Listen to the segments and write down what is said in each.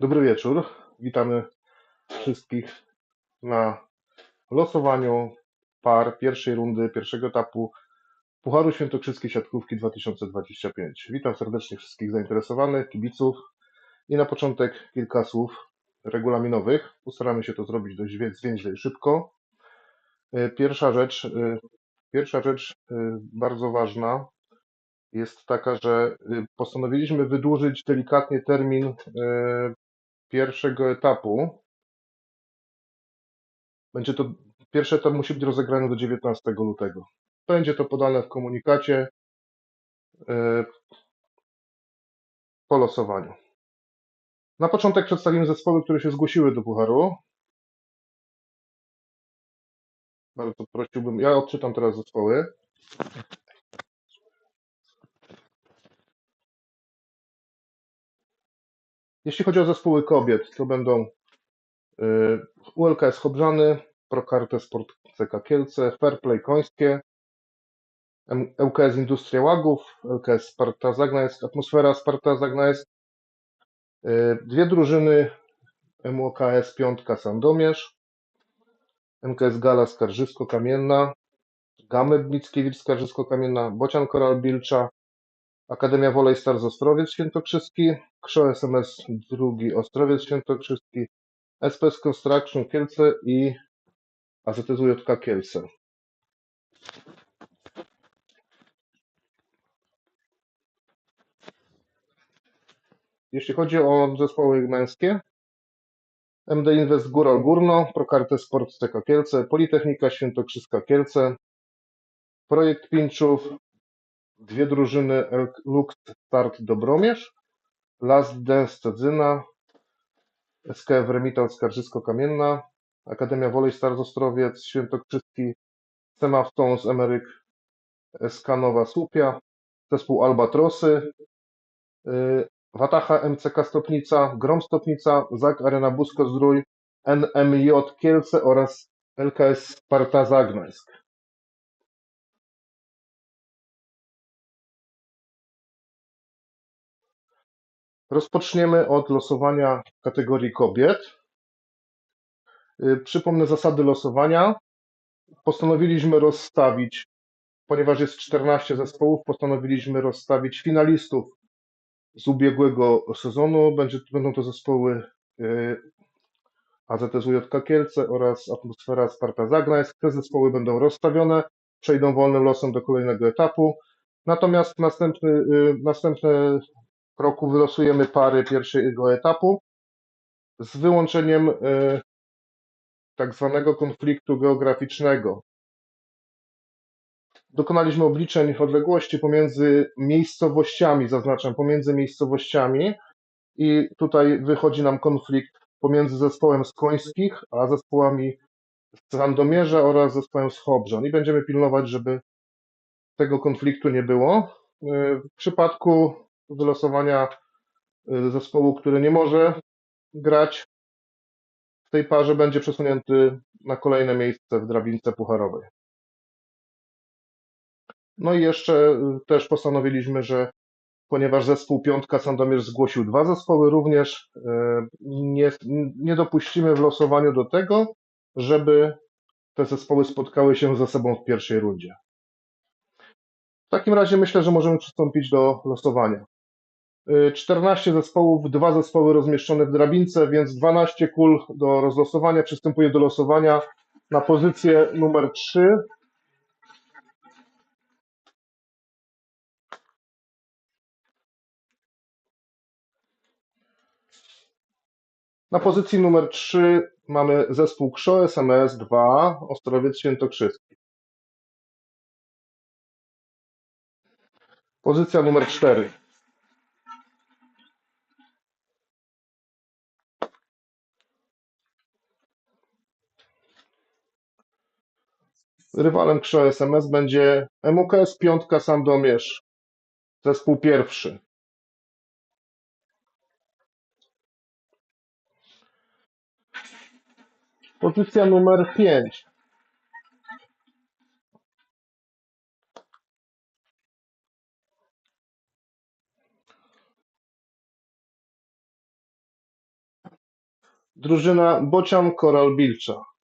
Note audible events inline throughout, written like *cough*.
Dobry wieczór. Witamy wszystkich na losowaniu par pierwszej rundy, pierwszego etapu Pucharu Świętokrzyskiej Siatkówki 2025. Witam serdecznie wszystkich zainteresowanych, kibiców i na początek kilka słów regulaminowych. Postaramy się to zrobić dość zwięźle i szybko. E, Pierwsza rzecz, e, pierwsza rzecz e, bardzo ważna jest taka, że postanowiliśmy wydłużyć delikatnie termin pierwszego etapu. Będzie to, pierwszy etap musi być rozegrany do 19 lutego. Będzie to podane w komunikacie e, po losowaniu. Na początek przedstawimy zespoły, które się zgłosiły do Pucharu. Bardzo prosiłbym, ja odczytam teraz zespoły. Jeśli chodzi o zespoły kobiet, to będą y, ULKS Chobrzany, Prokarte Sport CK Kielce, Fairplay Końskie, ŁKS Industria Łagów, ŁKS Sparta Zagnańsk, Atmosfera Sparta Zagnańsk, y, dwie drużyny MOKS Piątka Sandomierz, MKS Gala Skarżysko-Kamienna, Gamet Mickiewicz Skarżysko-Kamienna, Bocian Koral Bilcza, Akademia Wolej Stars Ostrowiec Świętokrzyski, KSZO SMS II Ostrowiec Świętokrzyski, SPS Construction Kielce i AZTZJK Kielce. Jeśli chodzi o zespoły męskie, MD Invest Góral Górno, Prokarte Sport CK Kielce, Politechnika Świętokrzyska Kielce, Projekt Pinczów, dwie drużyny Lux Start Dobromierz, Last Dance Cedzyna, SKF Remital Skarżysko-Kamienna, Akademia Wolej Stars Ostrowiec, Świętokrzyski, Sema Emeryk, SK Nowa Słupia, zespół Albatrosy, y, Wataha MCK Stopnica, Grom Stopnica, ZAG Arena Busko Zdrój, NMJ Kielce oraz LKS Sparta Zagnańsk. Rozpoczniemy od losowania kategorii kobiet. Y, Przypomnę zasady losowania. Postanowiliśmy rozstawić, ponieważ jest 14 zespołów, postanowiliśmy rozstawić finalistów z ubiegłego sezonu. Będzie, będą to zespoły y, AZS-UJK Kielce oraz Atmosfera Sparta Zagnańsk. Te zespoły będą rozstawione, przejdą wolnym losem do kolejnego etapu. Natomiast następny, y, następny roku wylosujemy pary pierwszego etapu z wyłączeniem y, tak zwanego konfliktu geograficznego. Dokonaliśmy obliczeń odległości pomiędzy miejscowościami, zaznaczam, pomiędzy miejscowościami i tutaj wychodzi nam konflikt pomiędzy zespołem z Końskich, a zespołami z Sandomierza oraz zespołem z Chobrzon i będziemy pilnować, żeby tego konfliktu nie było. Y, W przypadku wylosowania y, zespołu, który nie może grać w tej parze, będzie przesunięty na kolejne miejsce w drabince pucharowej. No i jeszcze y, też postanowiliśmy, że ponieważ zespół Piątka Sandomierz zgłosił dwa zespoły, również y, nie, nie dopuścimy w losowaniu do tego, żeby te zespoły spotkały się ze sobą w pierwszej rundzie. W takim razie myślę, że możemy przystąpić do losowania. Y, 14 zespołów, dwa zespoły rozmieszczone w drabince, więc 12 kul do rozlosowania. Przystępuję do losowania na pozycję numer 3. Na pozycji numer 3 mamy zespół KSZO SMS 2 Ostrowiec Świętokrzyski. Pozycja numer 4. Rywalem KSZO SMS będzie MUKS Piątka Sandomierz. Zespół pierwszy. Pozycja numer 5. Drużyna Bocian Koral Bilcza.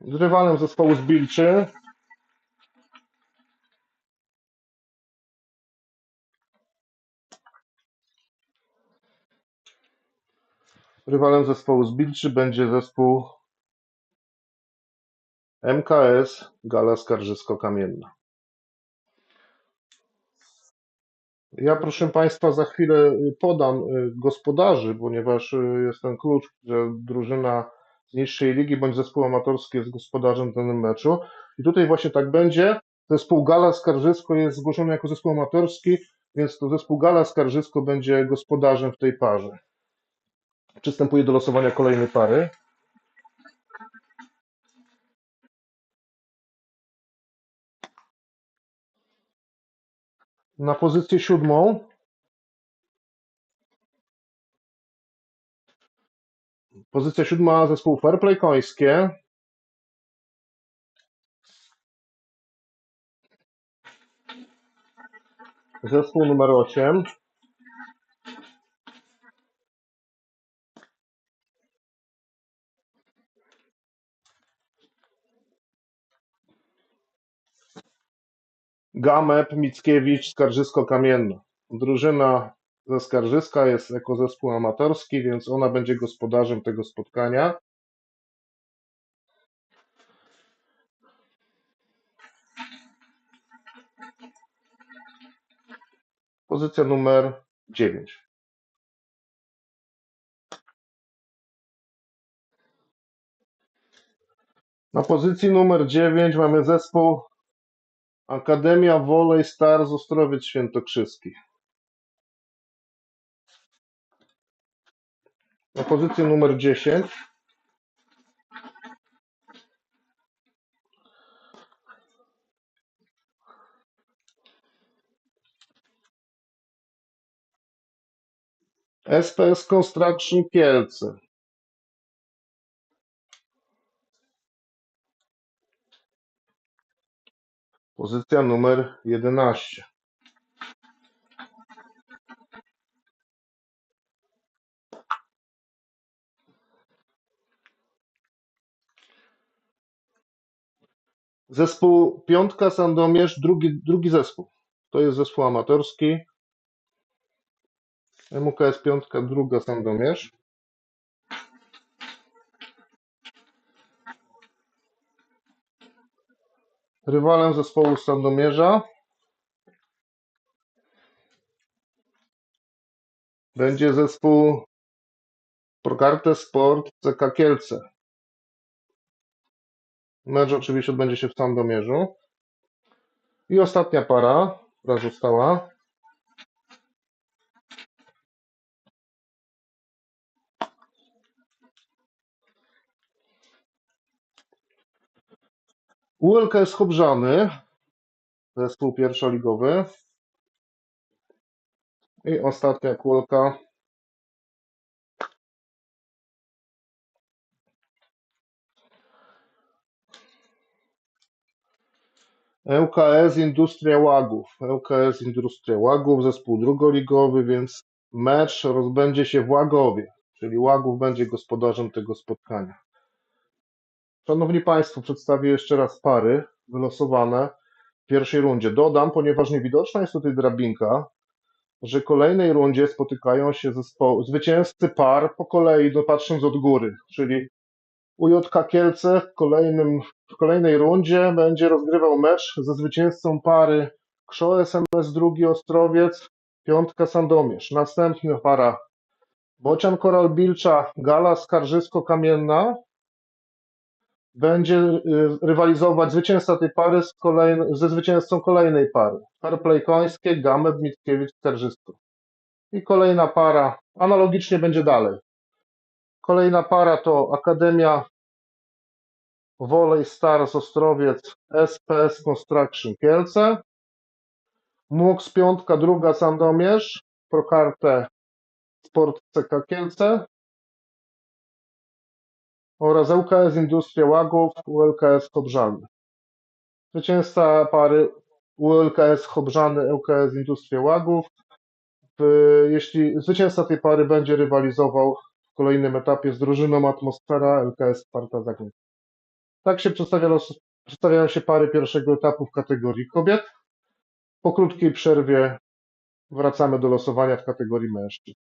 Rywalem zespołu z Bilczy Rywalem zespołu z Bilczy będzie zespół MKS Gala Skarżysko-Kamienna. Ja, proszę Państwa, za chwilę podam y, gospodarzy, ponieważ y, jest ten klucz, że drużyna niższej ligi bądź zespół amatorski jest gospodarzem danym meczu. I tutaj właśnie tak będzie. Zespół Gala Skarżysko jest zgłoszony jako zespół amatorski, więc to zespół Gala Skarżysko będzie gospodarzem w tej parze. Przystępuję do losowania kolejnej pary. Na pozycję siódmą Pozycja siódma zespół Fairplay Końskie. Zespół numer 8. Gamep, Mickiewicz, Skarżysko-Kamienna. Drużyna ze Skarżyska jest jako zespół amatorski, więc ona będzie gospodarzem tego spotkania. Pozycja numer 9. Na pozycji numer 9 mamy zespół Akademia Volley Stars Ostrowiec Świętokrzyski. Na pozycji numer 10 SPS Construction Kielce. Pozycja numer 11. Zespół Piątka Sandomierz, drugi, drugi zespół. To jest zespół amatorski. MUKS Piątka, druga Sandomierz. Rywalem zespołu Sandomierza będzie zespół Prokarte Sport CK Kielce. Mecz oczywiście odbędzie się w Sandomierzu. I ostatnia para, która została. ULKS Chobrzany, zespół pierwszoligowy. I ostatnia kulka. ŁKS Industria Łagów. ŁKS Industria Łagów, zespół drugoligowy, więc mecz rozbędzie się w Łagowie, czyli Łagów będzie gospodarzem tego spotkania. Szanowni Państwo, przedstawię jeszcze raz pary wylosowane w pierwszej rundzie. Dodam, ponieważ niewidoczna jest tutaj drabinka, że w kolejnej rundzie spotykają się zespoły, zwycięzcy par po kolei, no patrząc od góry, czyli UJK Kielce w, kolejnym, w kolejnej rundzie będzie rozgrywał mecz ze zwycięzcą pary Krzo SMS drugi Ostrowiec, piątka Sandomierz. Następna para Bocian Koral Bilcza, Gala Skarżysko-Kamienna będzie y, rywalizować zwycięzca tej pary z kolejny, ze zwycięzcą kolejnej pary. Fairplay Końskie, Gamet, Mickiewicz, Skarżysko. I kolejna para, analogicznie będzie dalej. Kolejna para to Akademia Volley Stars Ostrowiec SPS Construction Kielce. MUX piątka, druga Sandomierz, Prokartę Sport CK Kielce oraz ŁKS Industria Łagów, ULKS Chobrzany. Zwycięzca pary ULKS Chobrzany, ŁKS Industria Łagów Jeśli zwycięzca tej pary będzie rywalizował kolejnym etapie z drużyną Atmosfera LKS Sparta Zagłębie. Tak się przedstawiają się pary pierwszego etapu w kategorii kobiet. Po krótkiej przerwie wracamy do losowania w kategorii mężczyzn.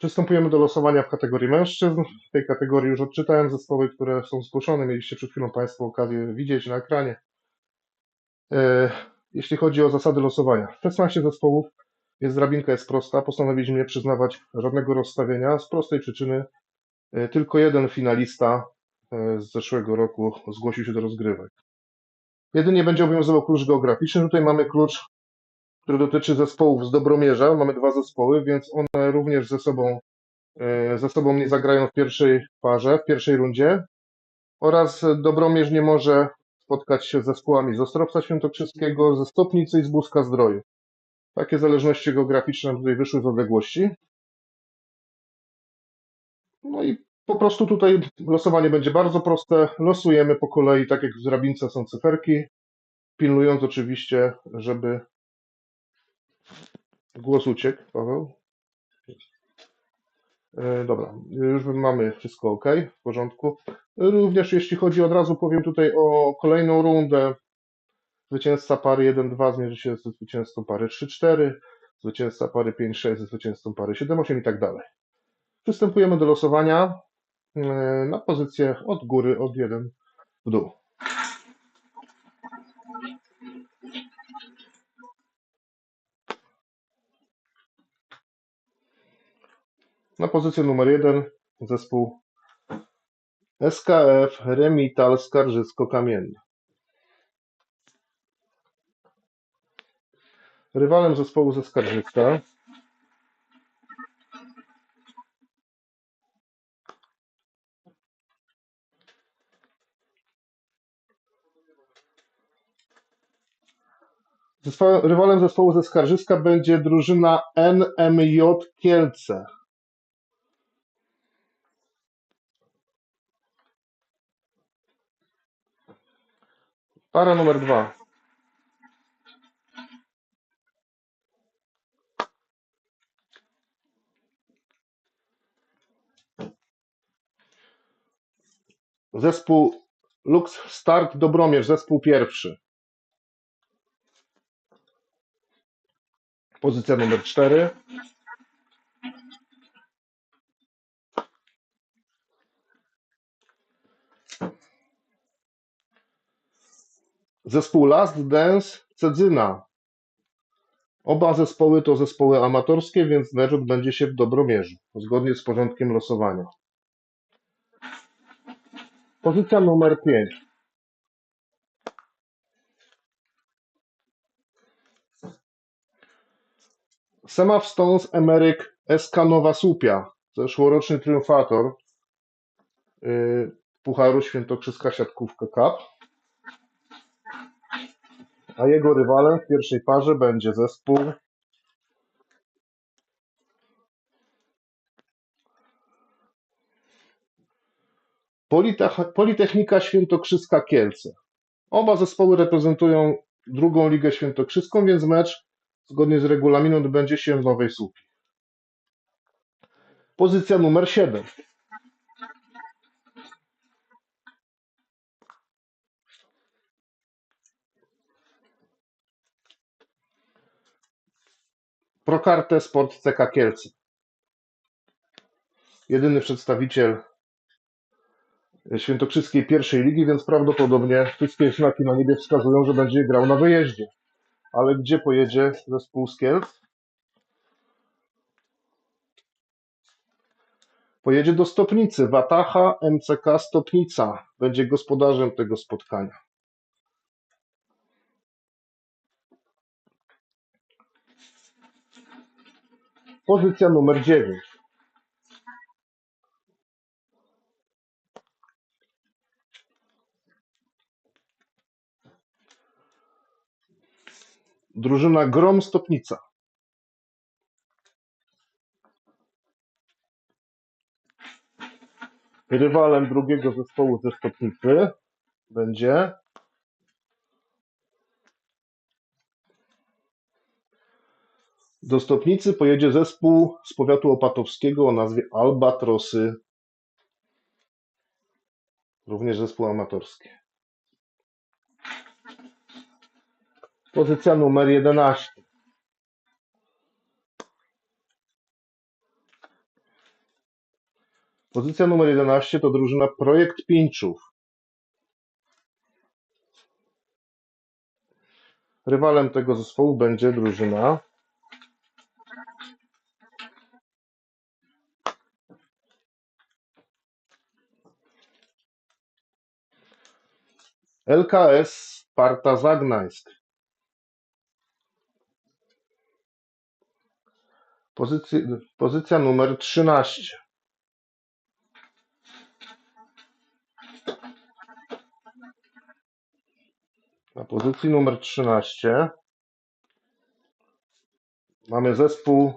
Przystępujemy do losowania w kategorii mężczyzn. W tej kategorii już odczytałem zespoły, które są zgłoszone. Mieliście przed chwilą Państwo okazję widzieć na ekranie. E, Jeśli chodzi o zasady losowania, 16 zespołów, jest drabinka jest prosta. Postanowiliśmy nie przyznawać żadnego rozstawienia z prostej przyczyny. e, Tylko jeden finalista e, z zeszłego roku zgłosił się do rozgrywek. Jedynie będzie obowiązywał klucz geograficzny. Tutaj mamy klucz, który dotyczy zespołów z Dobromierza. Mamy dwa zespoły, więc one również ze sobą e, ze sobą nie zagrają w pierwszej parze, w pierwszej rundzie. Oraz Dobromierz nie może spotkać się z zespołami z Ostrowca Świętokrzyskiego, ze Stopnicy i z Buska Zdroju. Takie zależności geograficzne tutaj wyszły z odległości. No i po prostu tutaj losowanie będzie bardzo proste. Losujemy po kolei, tak jak w drabince są cyferki, pilnując oczywiście, żeby głos uciekł. Paweł. E, Dobra, już mamy wszystko ok, w porządku. Również jeśli chodzi, od razu powiem tutaj o kolejną rundę. Zwycięzca pary 1-2 zmierzy się ze zwycięzcą pary 3-4, zwycięzca pary 5-6 ze zwycięzcą pary 7-8 i tak dalej. Przystępujemy do losowania e, na pozycję od góry, od 1 w dół. Na pozycję numer 1 zespół SKF Remital Skarżysko-Kamienny. Rywalem zespołu ze Skarżyska Rywalem zespołu ze Skarżyska będzie drużyna NMJ Kielce. Para numer dwa. Zespół Lux Start Dobromierz, zespół pierwszy. Pozycja numer cztery. Zespół Last Dance Cedzyna. Oba zespoły to zespoły amatorskie, więc wyrzut będzie się w dobromierzu, zgodnie z porządkiem losowania. Pozycja numer 5. Sema Stones emeryk SK Nowa Słupia, zeszłoroczny triumfator y, Pucharu Świętokrzyska Siatkówka Cup. A jego rywalem w pierwszej parze będzie zespół Politech- Politechnika Świętokrzyska Kielce. Oba zespoły reprezentują drugą ligę świętokrzyską, więc mecz zgodnie z regulaminem odbędzie się w Nowej Słupii. Pozycja numer 7. Prokarte Sport CK Kielce. Jedyny przedstawiciel świętokrzyskiej pierwszej ligi, więc prawdopodobnie wszystkie znaki na niebie wskazują, że będzie grał na wyjeździe. Ale gdzie pojedzie zespół z Kielc? Pojedzie do Stopnicy. Wataha MCK Stopnica będzie gospodarzem tego spotkania. Pozycja numer 9. Drużyna Grom Stopnica. Rywalem drugiego zespołu ze Stopnicy będzie do Stopnicy pojedzie zespół z powiatu opatowskiego o nazwie Albatrosy. Również zespół amatorski. Pozycja numer 11. Pozycja numer 11 to drużyna Projekt Pińczów. Rywalem tego zespołu będzie drużyna LKS Sparta Zagnańsk. Pozycja, pozycja numer 13. Na pozycji numer 13 mamy zespół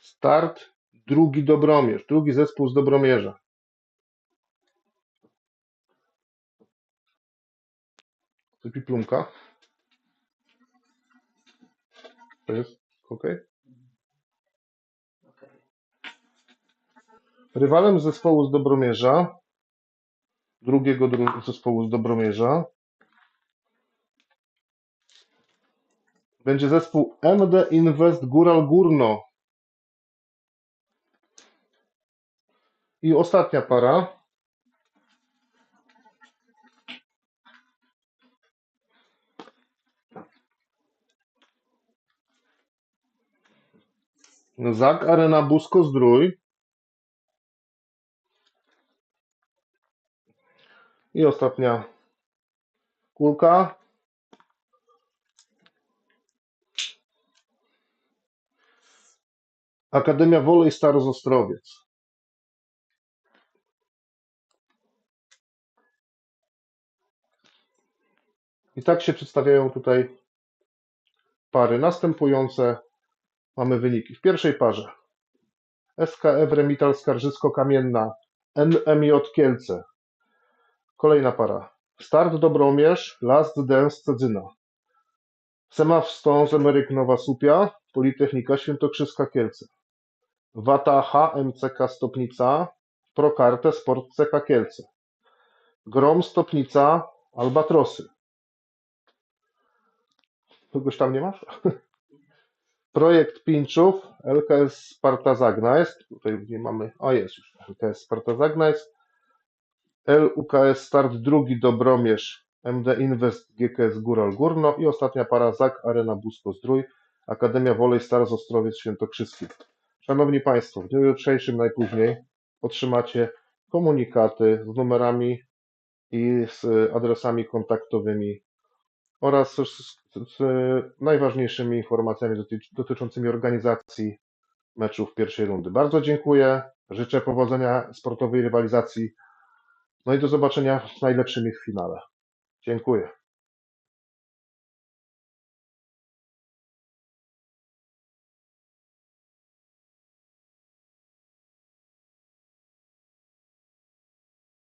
Start drugi Dobromierz, drugi zespół z Dobromierza. Sypi plumka. To jest ok. Rywalem zespołu z Dobromierza, drugiego dru- zespołu z Dobromierza, będzie zespół MD Invest Góral Górno. I ostatnia para. Zag Arena Busko Zdrój. I ostatnia kulka. Akademia Wolej Staroz Ostrowiec. I tak się przedstawiają tutaj pary. Następujące mamy wyniki. W pierwszej parze SKF Remital Skarżysko-Kamienna NMJ Kielce. Kolejna para. Start Dobromierz, Last Dance Cedzyna. Semaw Stones Emeryk Nowa Słupia, Politechnika Świętokrzyska Kielce. Wataha MCK Stopnica, Prokarte Sport CK Kielce. Grom Stopnica, Albatrosy. Kogoś tam nie masz? *laughs* Projekt Pinczów, LKS Sparta Zagnańsk. Tutaj nie mamy. O, jest już. LKS Sparta Zagnańsk. LUKS Start drugi Dobromierz, MD Invest GKS Góral Górno i ostatnia para ZAK Arena Busko Zdrój, Akademia Wolej Stars Ostrowiec Świętokrzyski. Szanowni Państwo, w dniu jutrzejszym najpóźniej otrzymacie komunikaty z numerami i z adresami kontaktowymi oraz z, z najważniejszymi informacjami doty- dotyczącymi organizacji meczów pierwszej rundy. Bardzo dziękuję. Życzę powodzenia sportowej rywalizacji. No i do zobaczenia w najlepszym ich finale. Dziękuję.